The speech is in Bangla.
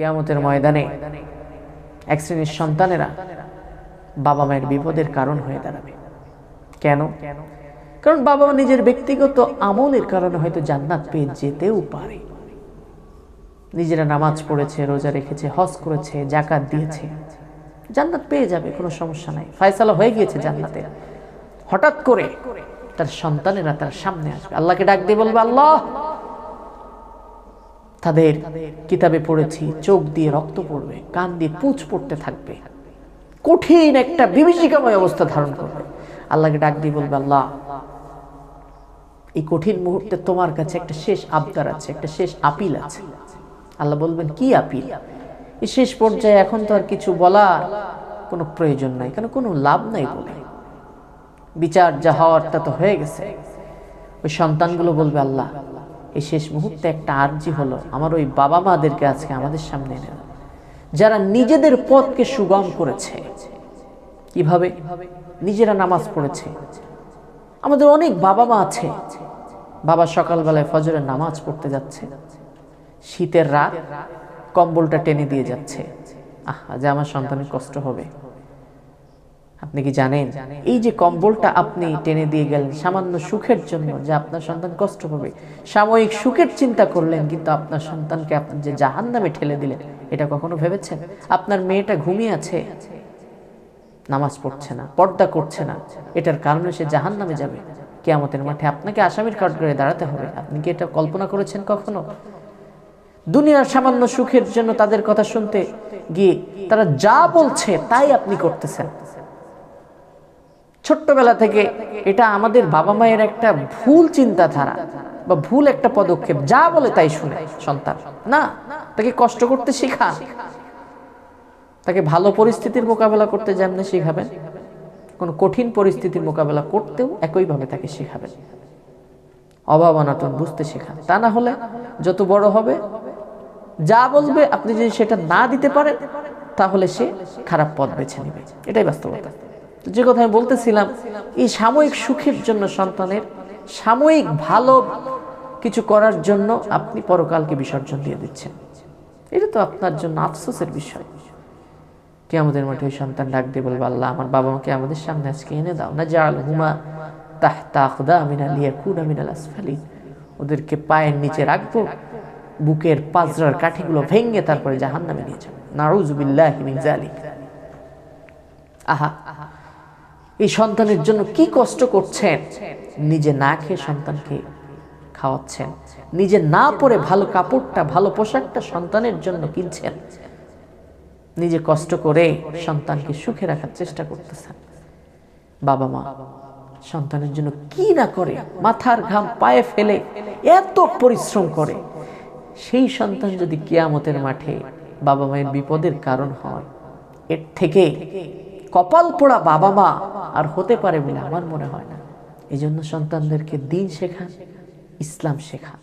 কেয়ামতের ময়দানে এক শ্রেণির সন্তানেরা বাবা মায়ের বিপদের কারণ হয়ে দাঁড়াবে। কেন? কারণ বাবা মা নিজের ব্যক্তিগত আমলের কারণে হয়তো জান্নাত পেয়ে যেতেও পারে। নিজেরা নামাজ পড়েছে, রোজা রেখেছে, হজ করেছে জাকাত দিয়েছে, জান্নাত পেয়ে যাবে, কোনো সমস্যা নাই। ফয়সালা হয়ে গিয়েছে জান্নাতে। হঠাৎ করে তার সন্তানেরা তার সামনে আসবে। আল্লাহকে ডাক দিয়ে বলবে, আল্লাহ তাদের কিতাবে পড়েছি, চোখ দিয়ে রক্ত পড়বে, কান দিয়ে পুঁচ পড়তে থাকবে। কঠিন একটা বিভীষিকাময় অবস্থা ধারণ করবে। আল্লাহকে ডাক দিয়ে বলবে, আল্লাহ, এই কঠিন মুহূর্তে তোমার কাছে একটা শেষ আবদার আছে, একটা শেষ আপিল আছে। আল্লাহ বলবেন, কি আপিল? এই শেষ পর্যায়ে এখন তো আর কিছু বলার কোনো প্রয়োজন নাই, কেন কোনো লাভ নাই বলে। বিচার যা হওয়ারটা তো হয়ে গেছে। ওই সন্তানগুলো বলবে, আল্লাহ এই শেষ মুহূর্তে একটা আর্জি হলো আমার ওই বাবা মাদেরকে আজকে আমাদের সামনে এনে যারা নিজেদের পথকে সুগম করেছে, কীভাবে? নিজেরা নামাজ পড়েছে। আমাদের অনেক বাবা মা আছে, বাবা সকালবেলায় ফজরের নামাজ পড়তে যাচ্ছে। শীতের রাত কম্বলটা টেনে দিয়ে যাচ্ছে। আহ যে আমার সন্তানের কষ্ট হবে। আপনি কি জানেন? এই যে কম্বলটা আপনি টেনে দিয়ে গেলেন, সামান্য সুখের জন্য যে আপনার সন্তান কষ্ট পাবে। সাময়িক সুখের চিন্তা করলেন, কিন্তু আপনার সন্তানকে আপনি যে জাহান নামে ঠেলে দিলেন, এটা কখনো ভেবেছেন? আপনার মেয়েটা ঘুমিয়ে আছে, নামাজ পড়ছে না, পর্দা করছে না, এটার কারণে সে জাহান নামে যাবে। কেয়ামতের মাঠে আপনাকে আসামির কাঠ করে দাঁড়াতে হবে। আপনি কি এটা কল্পনা করেছেন কখনো? দুনিয়ার সামান্য সুখের জন্য তাদের কথা শুনতে গিয়ে তারা যা বলছে তাই আপনি করতেছেন। ছোট্টবেলা থেকে এটা আমাদের বাবা মায়ের একটা ভুল চিন্তাধারা বা ভুল একটা পদক্ষেপ, যা বলে তাই শুনে, সন্তান। না, তাকে কষ্ট করতে শেখান তাকে ভালো পরিস্থিতির মোকাবেলা করতে যেমনি শেখাবেন, কোনো কঠিন পরিস্থিতির মোকাবেলা করতেও একইভাবে তাকে শেখাবেন। অভাব অনাটন বুঝতে শেখান তা না হলে যত বড় হবে, যা বলবে আপনি যদি সেটা না দিতে পারেন, তাহলে সে খারাপ পথ বেছে নেবে। এটাই বাস্তবতা। যে কথা আমি বলতেছিলাম, এই সাময়িক সুখের জন্য সন্তানের সাময়িক ভালো কিছু করার জন্য আপনি পরকালকে বিসর্জন দিয়ে দিচ্ছেন। এটা তো আপনার জন্য আফসোসের বিষয়। কে আমাদের মাঠে ওই সন্তান ডাক দিয়ে বলবে, আল্লাহ, আমার বাবা মাকে আমাদের সামনে আজকে এনে দাও। না জাল হুমা তাহ তাহদা আমিনা লিয়া কুন আমিনাল আসফালি ওদেরকে পায়ের নিচে রাখব, বুকের পাজরার কাঠিগুলো ভেঙে তারপরে জাহান নামে নিয়ে যাব। নাউজুবিল্লাহ মিন জালিক আহা এই সন্তানের জন্য কি কষ্ট করছেন নিজে না খেয়ে সন্তানকে খাওয়াচ্ছেন নিজে না পরে ভালো কাপড়টা, ভালো পোশাকটা সন্তানের জন্য কিনছেন। নিজে কষ্ট করে সন্তানকে সুখে রাখার চেষ্টা করতেছেন। বাবা মা, সন্তানের জন্য কি না করে, মাথার ঘাম পায়ে ফেলে এত পরিশ্রম করে। সেই সন্তান যদি কিয়ামতের মাঠে বাবা মায়ের বিপদের কারণ হয়, এর থেকে কপাল পোড়া বাবা মা আর হতে পারে বলে আমার মনে হয় না। এই সন্তানদেরকে দিন শেখান ইসলাম শেখান